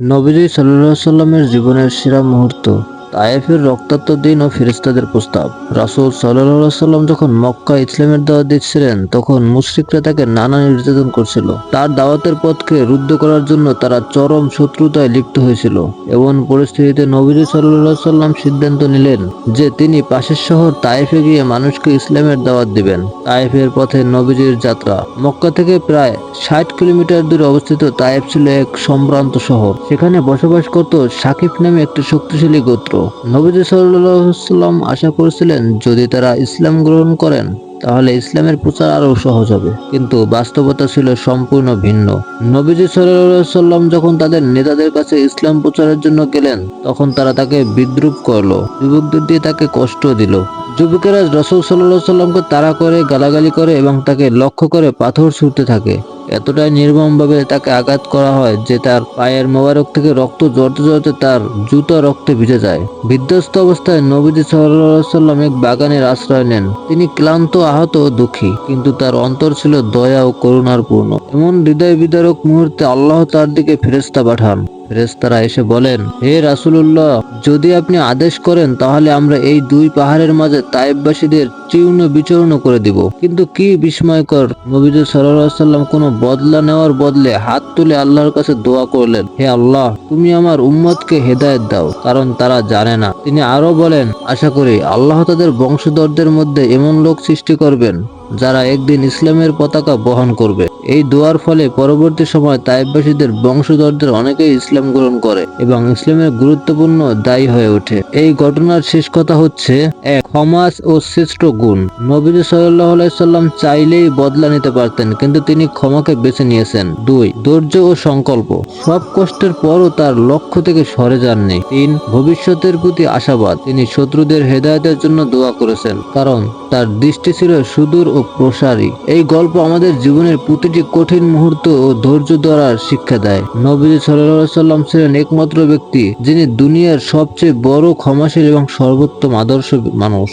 নবীজি সাল্লাহ সাল্লামের জীবনের সেরা মুহূর্ত। তায়েফের রক্তাক্ত দিন ও ফেরেস্তাদের প্রস্তাব। রাসূল সাল্লাম যখন মক্কা ইসলামের দাওয়াত দিচ্ছিলেন, তখন মুশরিকরা তাকে নানা নির্যাতন করছিল। তার দাওয়াতের পথকে রুদ্ধ করার জন্য তারা চরম শত্রুতায় লিপ্ত হয়েছিল। এমন পরিস্থিতিতে নবীজি সাল্লাহ সাল্লাম সিদ্ধান্ত নিলেন যে তিনি পাশের শহর তায়েফে গিয়ে মানুষকে ইসলামের দাওয়াত দিবেন। তায়েফের পথে নবীজির যাত্রা। মক্কা থেকে প্রায় ষাট কিলোমিটার দূরে অবস্থিত তায়েফ ছিল এক সম্ভ্রান্ত শহর। সেখানে বসবাস করত সাকিব নামে একটি শক্তিশালী গোত্র। নবীজি সাল্লাম আশা করেছিলেন, যদি তারা ইসলাম গ্রহণ করেন, তাহলে ইসলামের প্রচার আরও সহজ হবে। কিন্তু বাস্তবতা ছিল সম্পূর্ণ ভিন্ন। নবীজি সাল্লাম যখন তাদের নেতাদের কাছে ইসলাম প্রচারের জন্য গেলেন, তখন তারা তাকে বিদ্রুপ করল, যুবকদের দিয়ে তাকে কষ্ট দিল। যুবকেরা রসুল সাল্লাহ সাল্লামকে তাড়া করে, গালাগালি করে এবং তাকে লক্ষ্য করে পাথর ছুটতে থাকে। এতটাই নির্মমভাবে তাকে আঘাত করা হয় যে তার পায়ের মোবারক থেকে রক্ত জড়তে জড়তে তার জুতো রক্তে ভিজে যায়। বিধ্বস্ত অবস্থায় নবীজি সাল্লাম এক বাগানের আশ্রয় নেন। তিনি ক্লান্ত, আহত ও দুঃখী, কিন্তু তার অন্তর ছিল দয়া ও করুণার পূর্ণ। এমন হৃদয় বিদারক মুহূর্তে আল্লাহ তার দিকে ফেরেস্তা পাঠান। ফেরেস্তারা এসে বলেন, হে রাসূলুল্লাহ, যদি আপনি আদেশ করেন, তাহলে আমরা এই দুই পাহাড়ের মাঝে তাইববাসীদের চিহ্ন বিচরণ করে দিব। কিন্তু কি বিস্ময়কর, নবীজ সাল্লাম কোনো বদলা নেওয়ার বদলে হাত তুলে আল্লাহর কাছে দোয়া করলেন, হে আল্লাহ, তুমি আমার উম্মতকে হেদায়েত দাও। কারণ তারা জানে না। তিনি আরও বলেন, আশা করি আল্লাহ তাদের বংশধরদের মধ্যে এমন লোক সৃষ্টি করবেন যারা একদিন ইসলামের পতাকা বহন করবে। এই দোয়ার ফলে পরবর্তী সময় তাইববাসীদের বংশধরদের অনেকেই ইসলাম গ্রহণ করে এবং ইসলামের গুরুত্বপূর্ণ দায়ী হয়ে ওঠে। এই ঘটনার শেষ কথা হচ্ছে এক সমাজ ও শ্রেষ্ঠ গুণ। নবীজ সাল্লাম চাইলেই বদলা নিতে পারতেন, কিন্তু তিনি ক্ষমাকে বেছে নিয়েছেন। দুই, ধৈর্য ও সংকল্প। সব কষ্টের পরও তার লক্ষ্য থেকে সরে যাননি। তিন, ভবিষ্যতের প্রতি আশাবাদ। তিনি শত্রুদের হেদায়তের জন্য দোয়া করেছেন, কারণ তার দৃষ্টি ছিল সুদূর ও প্রসারী। এই গল্প আমাদের জীবনের প্রতিটি কঠিন মুহূর্ত ও ধৈর্য ধরার শিক্ষা দেয়। নবীজি সাল্লাম ছিলেন একমাত্র ব্যক্তি যিনি দুনিয়ার সবচেয়ে বড় ক্ষমাশীল এবং সর্বোত্তম আদর্শ মানুষ।